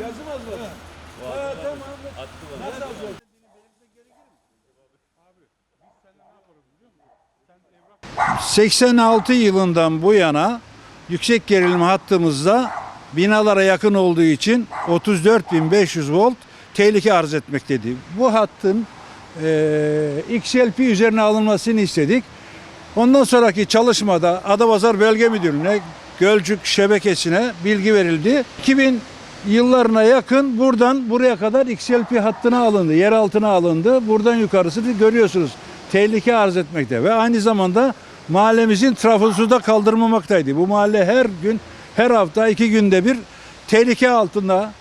Yazmaz mı? Ha tamam. Nasıl alacağız? 86 yılından bu yana yüksek gerilim hattımızda binalara yakın olduğu için 34.500 volt tehlike arz etmektedir. Bu hattın eee XLP üzerine alınmasını istedik. Ondan sonraki çalışmada Adapazarı Bölge Müdürlüğü'ne Gölcük şebekesine bilgi verildi. 2000 yıllarına yakın buradan buraya kadar XLP hattına alındı, yer altına alındı. Buradan yukarısını görüyorsunuz. Tehlike arz etmekte ve aynı zamanda mahallemizin trafosu da kaldırmamaktaydı. Bu mahalle her gün, her hafta iki günde bir tehlike altında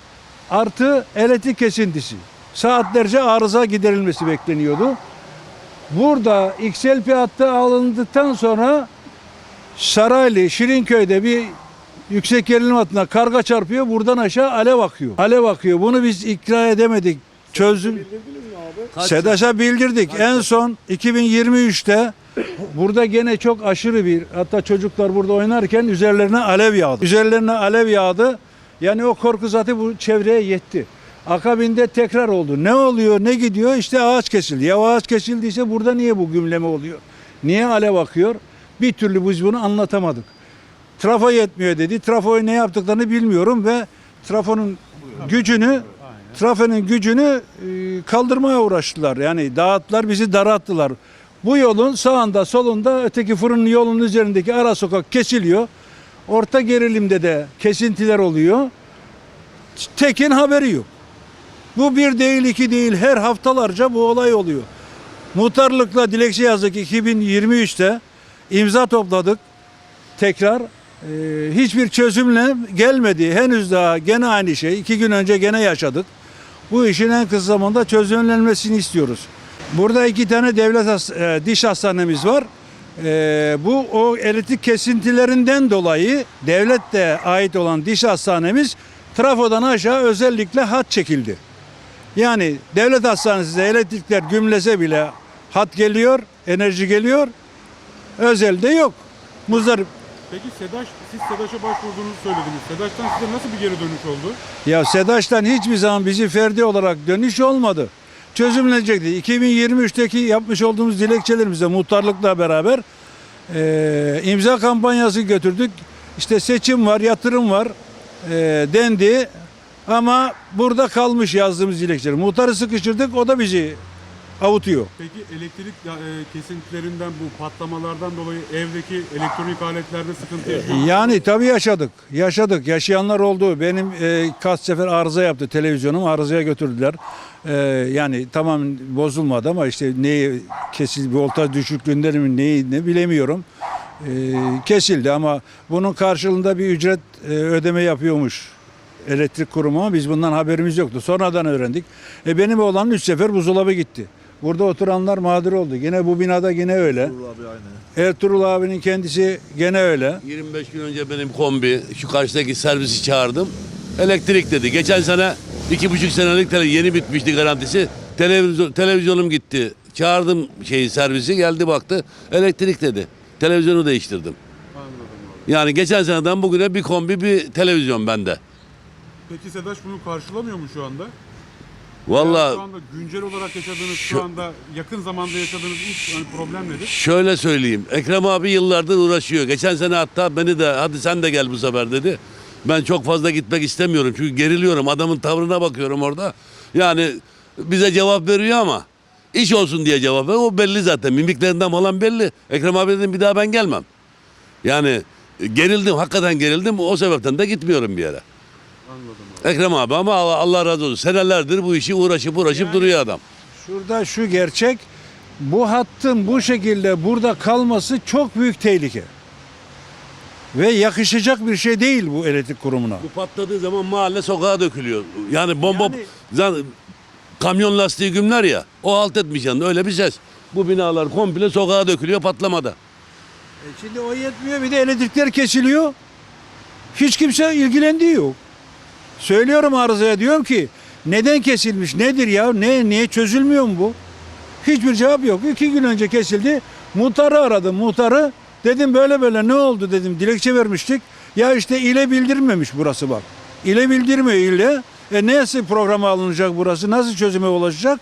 artı elektrik kesintisi. Saatlerce arıza giderilmesi bekleniyordu. Burada XLP hattı alındıktan sonra Saraylı, Şirinköy'de bir yüksek gerilim hattına karga çarpıyor. Buradan aşağı alev akıyor. Alev akıyor. Bunu biz ikna edemedik. Çözüm. SEDAŞ'a bildirdik. En son 2023'te burada gene çok aşırı bir hatta çocuklar burada oynarken üzerlerine alev yağdı. Üzerlerine alev yağdı. Yani o korku zaten bu çevreye yetti. Akabinde tekrar oldu. Ne oluyor, ne gidiyor? İşte ağaç kesildi. Ya ağaç kesildiyse burada niye bu gümleme oluyor? Niye alev akıyor? Bir türlü biz bunu anlatamadık. Trafo yetmiyor dedi. Trafoyu ne yaptıklarını bilmiyorum ve trafonun gücünü trafonun gücünü e, kaldırmaya uğraştılar. Yani dağıttılar, bizi daralttılar. Bu yolun sağında, solunda öteki fırının yolunun üzerindeki ara sokak kesiliyor. Orta gerilimde de kesintiler oluyor. Tekin haberi yok. Bu bir değil, iki değil. Her haftalarca bu olay oluyor. Muhtarlıkla dilekçe yazdık 2023'te. imza topladık. Tekrar e, hiçbir çözümle gelmedi. Henüz daha gene aynı şey. İki gün önce gene yaşadık. Bu işin en kısa zamanda çözümlenmesini istiyoruz. Burada iki tane devlet has- e, diş hastanemiz var. E, bu o elektrik kesintilerinden dolayı devlette ait olan diş hastanemiz trafodan aşağı özellikle hat çekildi. Yani devlet hastanesinde elektrikler gümlese bile hat geliyor, enerji geliyor. Özelde yok. Muzdarip. Peki SEDAŞ, siz SEDAŞ'a başvurduğunuzu söylediniz. SEDAŞ'tan size nasıl bir geri dönüş oldu? Ya SEDAŞ'tan hiçbir zaman bizi ferdi olarak dönüş olmadı. Çözümlenecekti. 2023'teki yapmış olduğumuz dilekçelerimizde muhtarlıkla beraber eee, imza kampanyası götürdük. İşte seçim var, yatırım var eee, dendi. Ama burada kalmış yazdığımız dilekçeler. Muhtarı sıkıştırdık, o da bizi avutuyor. Peki elektrik e, kesintilerinden, bu patlamalardan dolayı evdeki elektronik aletlerde sıkıntı yaşıyor? Yani tabii yaşadık. Yaşadık. Yaşayanlar oldu. Benim e, kaç sefer arıza yaptı televizyonum. Arızaya götürdüler. E, yani tamam bozulmadı ama işte neyi kesil voltaj düşüklüğünden mi neyi ne bilemiyorum. E, kesildi ama bunun karşılığında bir ücret e, ödeme yapıyormuş elektrik kurumu ama biz bundan haberimiz yoktu. Sonradan öğrendik. E, benim oğlanın üç sefer buzdolabı gitti. Burada oturanlar mağdur oldu. Yine bu binada yine öyle. Abi aynı. Ertuğrul abinin kendisi gene öyle. 25 gün önce benim kombi şu karşıdaki servisi çağırdım. Elektrik dedi. Geçen sene iki buçuk senelik tele, yeni bitmişti garantisi. Televizyon, televizyonum gitti. Çağırdım şeyi servisi geldi baktı. Elektrik dedi. Televizyonu değiştirdim. Yani geçen seneden bugüne bir kombi bir televizyon bende. Peki SEDAŞ bunu karşılamıyor mu şu anda? Yani şu anda güncel olarak yaşadığınız, şu anda yakın zamanda yaşadığınız ilk hani problem nedir? Şöyle söyleyeyim. Ekrem abi yıllardır uğraşıyor. Geçen sene hatta beni de hadi sen de gel bu sefer dedi. Ben çok fazla gitmek istemiyorum. Çünkü geriliyorum. Adamın tavrına bakıyorum orada. Yani bize cevap veriyor ama iş olsun diye cevap veriyor. O belli zaten. Mimiklerinden falan belli. Ekrem abi dedim bir daha ben gelmem. Yani gerildim. Hakikaten gerildim. O sebepten de gitmiyorum bir yere. Anladım. Ekrem abi ama Allah, Allah razı olsun. Senelerdir bu işi uğraşıp uğraşıp duruyor adam. Şurada şu gerçek, bu hattın bu şekilde burada kalması çok büyük tehlike. Ve yakışacak bir şey değil bu elektrik kurumuna. Bu patladığı zaman mahalle sokağa dökülüyor. Yani bomba Yani- kamyon lastiği gümler ya. O halt etmiş yanında öyle bir ses. Bu binalar komple sokağa dökülüyor patlamada. E şimdi o yetmiyor bir de elektrikler kesiliyor. Hiç kimse ilgilendiği yok. Söylüyorum arızaya diyorum ki neden kesilmiş nedir ya ne niye çözülmüyor mu bu? Hiçbir cevap yok. İki gün önce kesildi. Muhtarı aradım muhtarı. Dedim böyle böyle ne oldu dedim dilekçe vermiştik. Ya işte ile bildirmemiş burası bak. İle bildirmiyor ile. E neyse programa alınacak burası? Nasıl çözüme ulaşacak?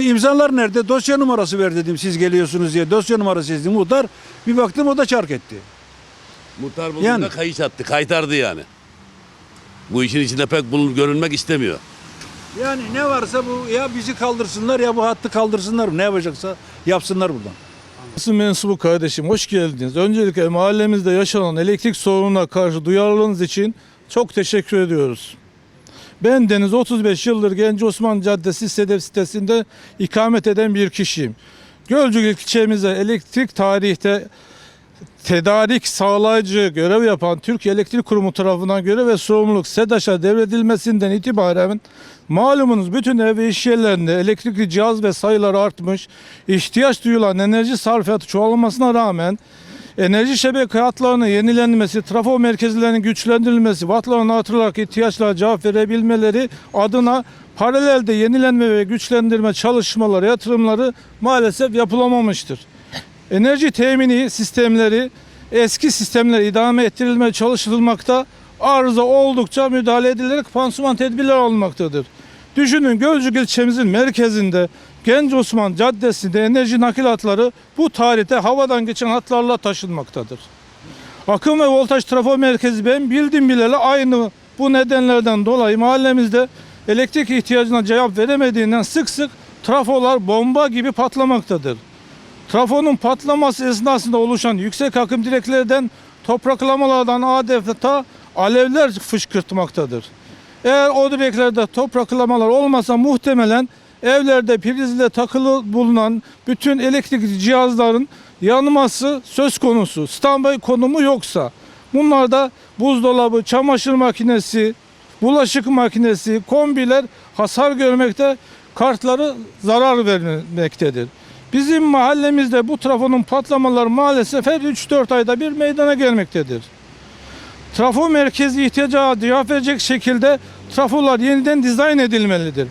İmzalar nerede? Dosya numarası ver dedim siz geliyorsunuz diye. Dosya numarası istedim. Muhtar bir baktım o da çark etti. Muhtar bulunca Yani. kayış attı. Kaytardı yani. Bu işin içinde pek bulun, görünmek istemiyor. Yani ne varsa bu ya bizi kaldırsınlar ya bu hattı kaldırsınlar. Ne yapacaksa yapsınlar buradan. Basın mensubu kardeşim hoş geldiniz. Öncelikle mahallemizde yaşanan elektrik sorununa karşı duyarlılığınız için çok teşekkür ediyoruz. Ben Deniz 35 yıldır Genci Osman Caddesi Sedef sitesinde ikamet eden bir kişiyim. Gölcük ilçemize elektrik tarihte tedarik sağlayıcı görev yapan Türkiye Elektrik Kurumu tarafından görev ve sorumluluk SEDAŞ'a devredilmesinden itibaren malumunuz bütün ev ve iş yerlerinde elektrikli cihaz ve sayıları artmış, ihtiyaç duyulan enerji sarfiyatı çoğalmasına rağmen enerji şebeke hatlarının yenilenmesi, trafo merkezlerinin güçlendirilmesi, wattların artırılarak ihtiyaçlara cevap verebilmeleri adına paralelde yenilenme ve güçlendirme çalışmaları, yatırımları maalesef yapılamamıştır. Enerji temini sistemleri eski sistemler idame ettirilmeye çalışılmakta. Arıza oldukça müdahale edilerek pansuman tedbirler alınmaktadır. Düşünün Gölcük ilçemizin merkezinde Genç Osman Caddesi'nde enerji nakil hatları bu tarihte havadan geçen hatlarla taşınmaktadır. Akım ve voltaj trafo merkezi ben bildim bileli aynı bu nedenlerden dolayı mahallemizde elektrik ihtiyacına cevap veremediğinden sık sık trafolar bomba gibi patlamaktadır. Trafonun patlaması esnasında oluşan yüksek akım direklerden topraklamalardan adeta alevler fışkırtmaktadır. Eğer o direklerde topraklamalar olmasa muhtemelen evlerde prizle takılı bulunan bütün elektrik cihazların yanması söz konusu. Standby konumu yoksa bunlarda buzdolabı, çamaşır makinesi, bulaşık makinesi, kombiler hasar görmekte, kartları zarar vermektedir. Bizim mahallemizde bu trafonun patlamaları maalesef her 3-4 ayda bir meydana gelmektedir. Trafo merkezi ihtiyaca cevap verecek şekilde trafolar yeniden dizayn edilmelidir.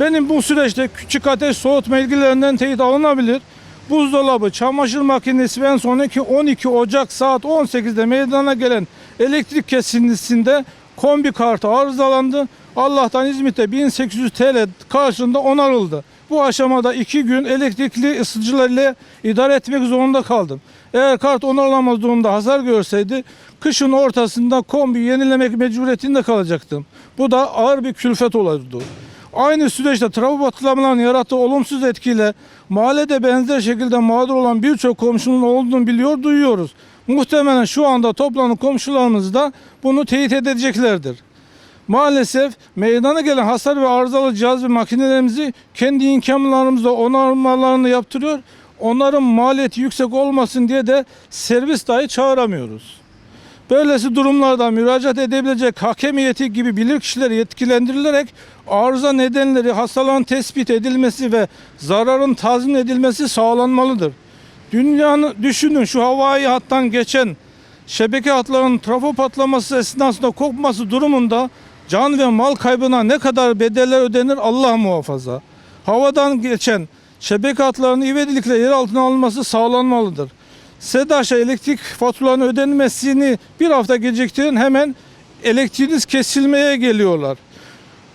Benim bu süreçte küçük ateş soğutma ilgilerinden teyit alınabilir. Buzdolabı, çamaşır makinesi ve en sonraki 12 Ocak saat 18'de meydana gelen elektrik kesintisinde kombi kartı arızalandı. Allah'tan İzmit'te 1800 TL karşılığında onarıldı. Bu aşamada iki gün elektrikli ısıtıcılar ile idare etmek zorunda kaldım. Eğer kart onarılamaz durumda hasar görseydi kışın ortasında kombi yenilemek mecburiyetinde kalacaktım. Bu da ağır bir külfet olurdu. Aynı süreçte trafo patlamalarının yarattığı olumsuz etkiyle mahallede benzer şekilde mağdur olan birçok komşunun olduğunu biliyor, duyuyoruz. Muhtemelen şu anda toplanan komşularımız da bunu teyit edeceklerdir. Maalesef meydana gelen hasar ve arızalı cihaz ve makinelerimizi kendi imkanlarımızla onarmalarını yaptırıyor. Onların maliyeti yüksek olmasın diye de servis dahi çağıramıyoruz. Böylesi durumlarda müracaat edebilecek hakemiyeti gibi bilirkişiler yetkilendirilerek arıza nedenleri, hastaların tespit edilmesi ve zararın tazmin edilmesi sağlanmalıdır. Dünyanın düşünün şu havai hattan geçen şebeke hatlarının trafo patlaması esnasında kopması durumunda can ve mal kaybına ne kadar bedeller ödenir Allah muhafaza. Havadan geçen şebeke hatlarının ivedilikle yer altına alınması sağlanmalıdır. SEDAŞ'a elektrik faturalarının ödenmesini bir hafta geciktirin hemen elektriğiniz kesilmeye geliyorlar.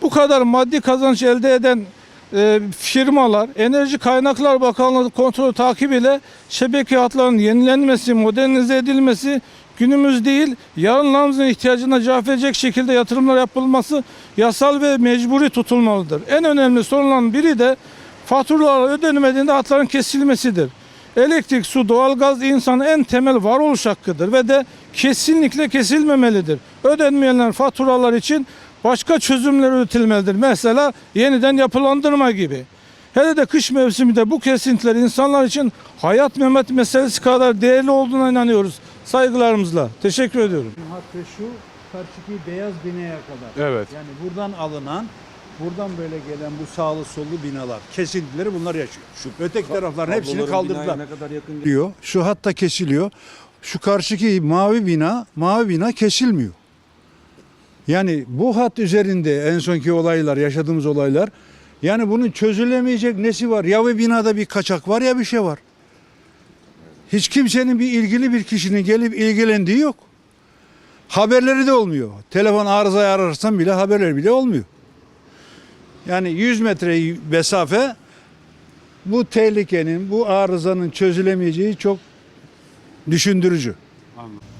Bu kadar maddi kazanç elde eden e, firmalar Enerji Kaynaklar Bakanlığı kontrolü takip ile şebeke hatlarının yenilenmesi, modernize edilmesi günümüz değil yarınlarımızın ihtiyacına cevap verecek şekilde yatırımlar yapılması yasal ve mecburi tutulmalıdır. En önemli sorunların biri de faturalar ödenemediğinde hatların kesilmesidir. Elektrik, su, doğalgaz insanın en temel varoluş hakkıdır ve de kesinlikle kesilmemelidir. Ödenmeyenler faturalar için başka çözümler üretilmelidir. Mesela yeniden yapılandırma gibi. Hele de kış mevsiminde bu kesintiler insanlar için hayat memet meselesi kadar değerli olduğuna inanıyoruz. Saygılarımızla. Teşekkür ediyorum. Hatta şu karşıki beyaz binaya kadar. Evet. Yani buradan alınan, buradan böyle gelen bu sağlı sollu binalar, kesintileri bunlar yaşıyor. Şu öteki tarafların hepsini kaldırdılar. Ne kadar yakın Diyor. Şu hatta kesiliyor. Şu karşıki mavi bina, mavi bina kesilmiyor. Yani bu hat üzerinde en sonki olaylar, yaşadığımız olaylar yani bunun çözülemeyecek nesi var? Ya bir binada bir kaçak var ya bir şey var. Hiç kimsenin bir ilgili bir kişinin gelip ilgilendiği yok. Haberleri de olmuyor. Telefon arızayı ararsan bile haberleri bile olmuyor. Yani 100 metre mesafe bu tehlikenin, bu arızanın çözülemeyeceği çok düşündürücü. Anladım.